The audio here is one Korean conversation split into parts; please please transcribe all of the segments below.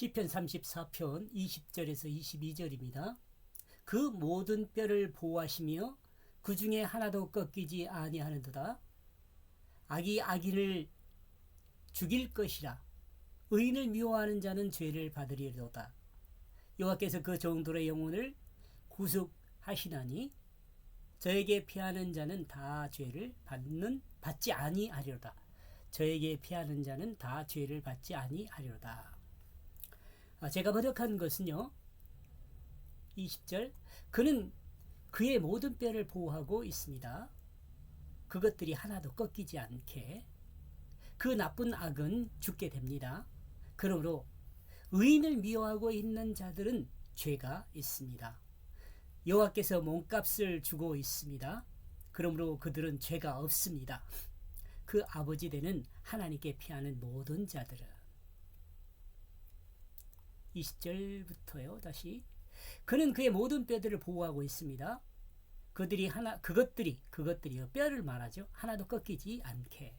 시편 34편 20절에서 22절입니다. 그 모든 뼈를 보호하시며 그 중에 하나도 꺾이지 아니하는도다. 악이 악인을 죽일 것이라. 의인을 미워하는 자는 죄를 받으리로다. 여호와께서 그 정도의 영혼을 구속하시나니 저에게 피하는 자는 다 죄를 받는 받지 아니하리로다. 저에게 피하는 자는 다 죄를 받지 아니하리로다. 아, 제가 번역한 것은요. 20절 그는 그의 모든 뼈를 보호하고 있습니다. 그것들이 하나도 꺾이지 않게 그 나쁜 악은 죽게 됩니다. 그러므로 의인을 미워하고 있는 자들은 죄가 있습니다. 여호와께서 몸값을 주고 있습니다. 그러므로 그들은 죄가 없습니다. 그 아버지 되는 하나님께 피하는 모든 자들은 20절부터요. 다시 그는 그의 모든 뼈들을 보호하고 있습니다. 그들이 하나 그것들이 그것들이요 뼈를 말하죠. 하나도 꺾이지 않게.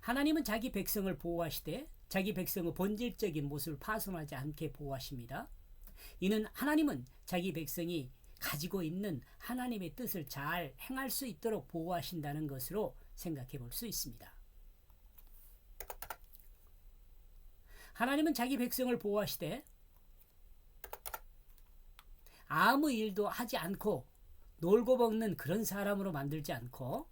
하나님은 자기 백성을 보호하시되 자기 백성의 본질적인 모습을 파손하지 않게 보호하십니다. 이는 하나님은 자기 백성이 가지고 있는 하나님의 뜻을 잘 행할 수 있도록 보호하신다는 것으로 생각해 볼 수 있습니다. 하나님은 자기 백성을 보호하시되 아무 일도 하지 않고 놀고 먹는 그런 사람으로 만들지 않고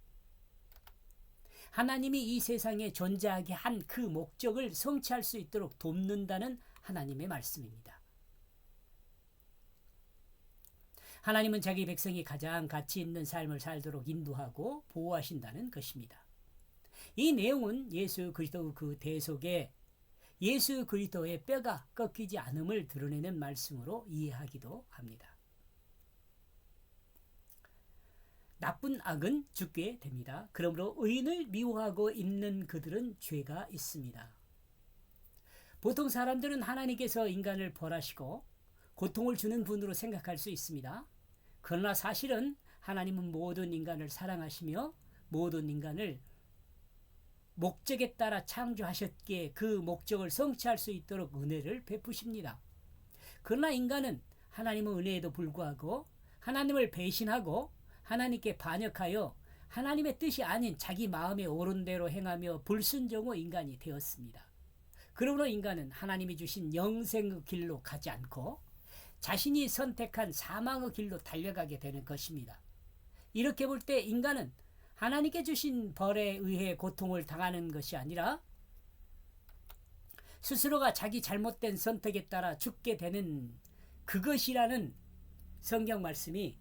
하나님이 이 세상에 존재하게 한 그 목적을 성취할 수 있도록 돕는다는 하나님의 말씀입니다. 하나님은 자기 백성이 가장 가치 있는 삶을 살도록 인도하고 보호하신다는 것입니다. 이 내용은 예수 그리스도 그 대속에 예수 그리스도의 뼈가 꺾이지 않음을 드러내는 말씀으로 이해하기도 합니다. 나쁜 악은 죽게 됩니다. 그러므로 의인을 미워하고 있는 그들은 죄가 있습니다. 보통 사람들은 하나님께서 인간을 벌하시고 고통을 주는 분으로 생각할 수 있습니다. 그러나 사실은 하나님은 모든 인간을 사랑하시며 모든 인간을 목적에 따라 창조하셨기에 그 목적을 성취할 수 있도록 은혜를 베푸십니다. 그러나 인간은 하나님의 은혜에도 불구하고 하나님을 배신하고 하나님께 반역하여 하나님의 뜻이 아닌 자기 마음에 옳은 대로 행하며 불순종의 인간이 되었습니다. 그러므로 인간은 하나님이 주신 영생의 길로 가지 않고 자신이 선택한 사망의 길로 달려가게 되는 것입니다. 이렇게 볼 때 인간은 하나님께 주신 벌에 의해 고통을 당하는 것이 아니라 스스로가 자기 잘못된 선택에 따라 죽게 되는 그것이라는 성경 말씀이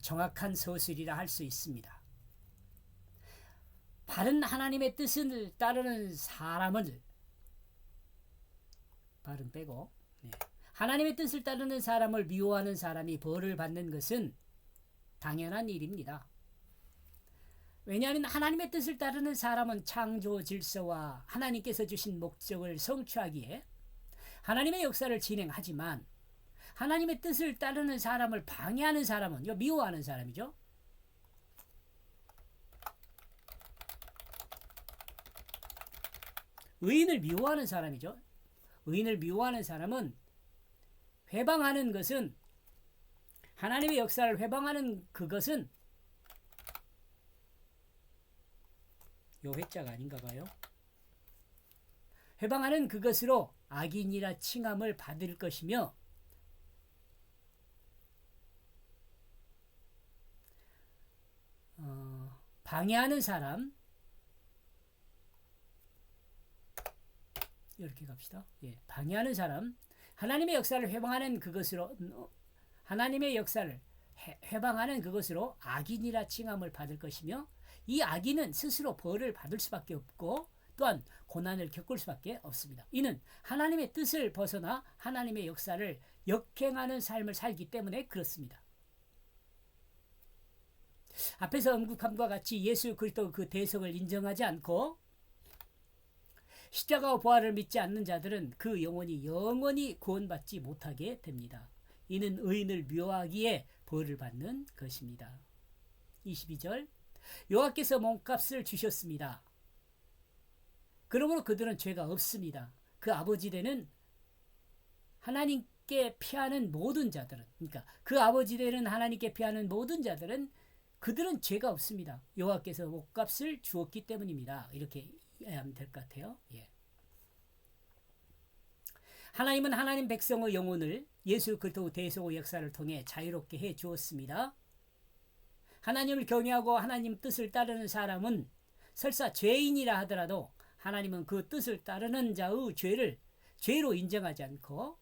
정확한 서술이라 할 수 있습니다. 바른 하나님의 뜻을 따르는 사람을 바른 빼고 네. 하나님의 뜻을 따르는 사람을 미워하는 사람이 벌을 받는 것은 당연한 일입니다. 왜냐하면 하나님의 뜻을 따르는 사람은 창조 질서와 하나님께서 주신 목적을 성취하기에 하나님의 역사를 진행하지만 하나님의 뜻을 따르는 사람을 방해하는 사람은 미워하는 사람이죠. 의인을 미워하는 사람이죠. 의인을 미워하는 사람은 회방하는 것은 하나님의 역사를 회방하는 그것은 요 회자가 아닌가 봐요. 회방하는 그것으로 악인이라 칭함을 받을 것이며 어, 방해하는 사람 이렇게 갑시다. 예, 방해하는 사람 하나님의 역사를 회방하는 그것으로 어, 하나님의 역사를 해방하는 그것으로 악인이라 칭함을 받을 것이며 이 악인은 스스로 벌을 받을 수밖에 없고 또한 고난을 겪을 수밖에 없습니다. 이는 하나님의 뜻을 벗어나 하나님의 역사를 역행하는 삶을 살기 때문에 그렇습니다. 앞에서 언급함과 같이 예수 그리스도 그 대성을 인정하지 않고 십자가와 부활을 믿지 않는 자들은 그 영혼이 영원히 구원받지 못하게 됩니다. 이는 의인을 묘하기에 벌을 받는 것입니다. 22절 여호와께서 몸값을 주셨습니다. 그러므로 그들은 죄가 없습니다. 그 아버지 되는 하나님께 피하는 모든 자들은 그러니까 그 아버지 되는 하나님께 피하는 모든 자들은 그들은 죄가 없습니다. 여호와께서 목값을 주었기 때문입니다. 이렇게 이해하면 될 것 같아요. 예. 하나님은 하나님 백성의 영혼을 예수 그리스도 대속의 역사를 통해 자유롭게 해 주었습니다. 하나님을 경외하고 하나님 뜻을 따르는 사람은 설사 죄인이라 하더라도 하나님은 그 뜻을 따르는 자의 죄를 죄로 인정하지 않고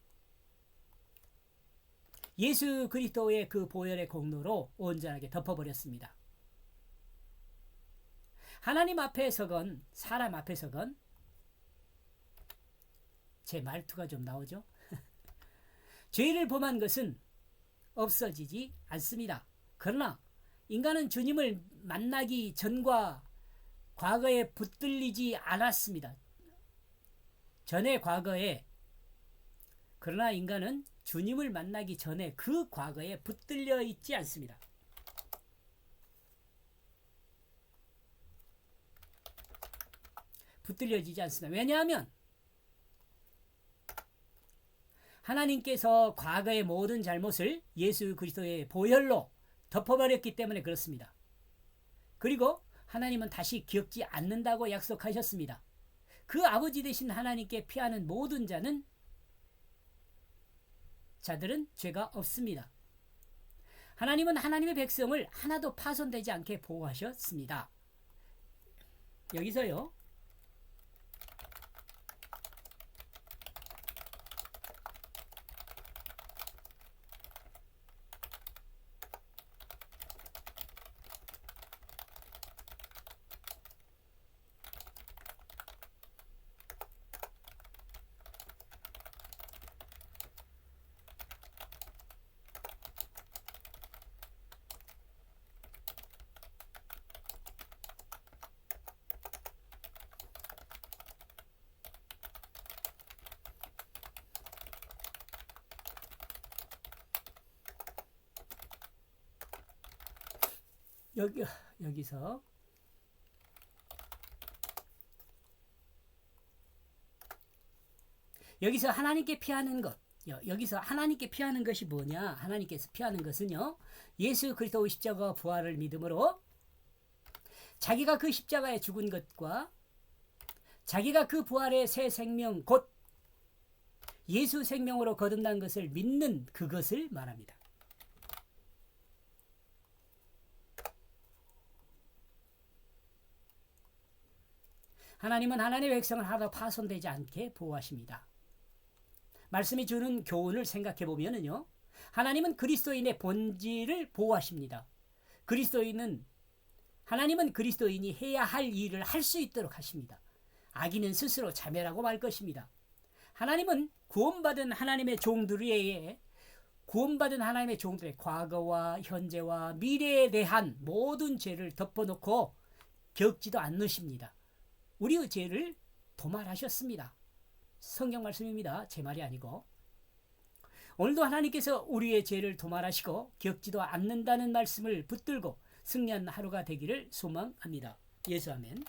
예수 그리스도의 그 보혈의 공로로 온전하게 덮어버렸습니다. 하나님 앞에 서건 사람 앞에 서건 제 말투가 좀 나오죠? 죄를 범한 것은 없어지지 않습니다. 그러나 인간은 주님을 만나기 전과 과거에 붙들리지 않았습니다. 전에 과거에 그러나 인간은 주님을 만나기 전에 그 과거에 붙들려 있지 않습니다. 붙들려지지 않습니다. 왜냐하면 하나님께서 과거의 모든 잘못을 예수 그리스도의 보혈로 덮어버렸기 때문에 그렇습니다. 그리고 하나님은 다시 기억지 않는다고 약속하셨습니다. 그 아버지 되신 하나님께 피하는 모든 자는 자들은 죄가 없습니다. 하나님은 하나님의 백성을 하나도 파손되지 않게 보호하셨습니다. 여기서요. 여기 여기서 여기서 하나님께 피하는 것 여- 여기서 하나님께 피하는 것이 뭐냐? 하나님께서 피하는 것은요. 예수 그리스도의 십자가 부활을 믿음으로 자기가 그 십자가에 죽은 것과 자기가 그 부활의 새 생명 곧 예수 생명으로 거듭난 것을 믿는 그것을 말합니다. 하나님은 하나님의 백성을 하나도 파손되지 않게 보호하십니다. 말씀이 주는 교훈을 생각해 보면은요. 하나님은 그리스도인의 본질을 보호하십니다. 그리스도인은 하나님은 그리스도인이 해야 할 일을 할 수 있도록 하십니다. 악인은 스스로 자멸하고 말 것입니다. 하나님은 구원받은 하나님의 종들에 구원받은 하나님의 종들의 과거와 현재와 미래에 대한 모든 죄를 덮어놓고 겪지도 않으십니다. 우리의 죄를 도말하셨습니다. 성경 말씀입니다. 제 말이 아니고. 오늘도 하나님께서 우리의 죄를 도말하시고 겪지도 않는다는 말씀을 붙들고 승리한 하루가 되기를 소망합니다. 예수 아멘.